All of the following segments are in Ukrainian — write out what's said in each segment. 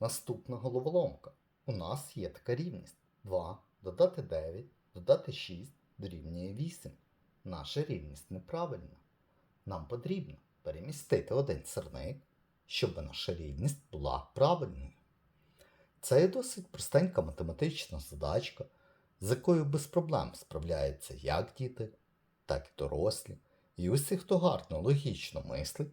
Наступна головоломка. У нас є така рівність. 2 додати 9, додати 6 дорівнює 8. Наша рівність неправильна. Нам потрібно перемістити один сирник, щоб наша рівність була правильною. Це є досить простенька математична задачка, з якою без проблем справляються як діти, так і дорослі. І усі, хто гарно логічно мислить,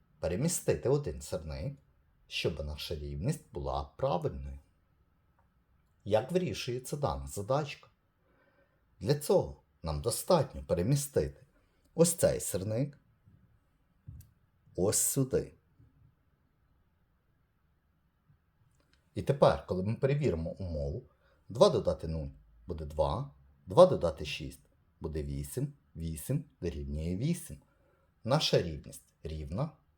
перемістити один сирник, щоб наша рівність була правильною. Як вирішується дана задачка? Для цього нам достатньо перемістити ось цей сирник ось сюди. І тепер, коли ми перевіримо умову, 2 додати 0 буде 2, 2 додати 6 буде 8, 8 дорівнює 8. Наша рівність рівна,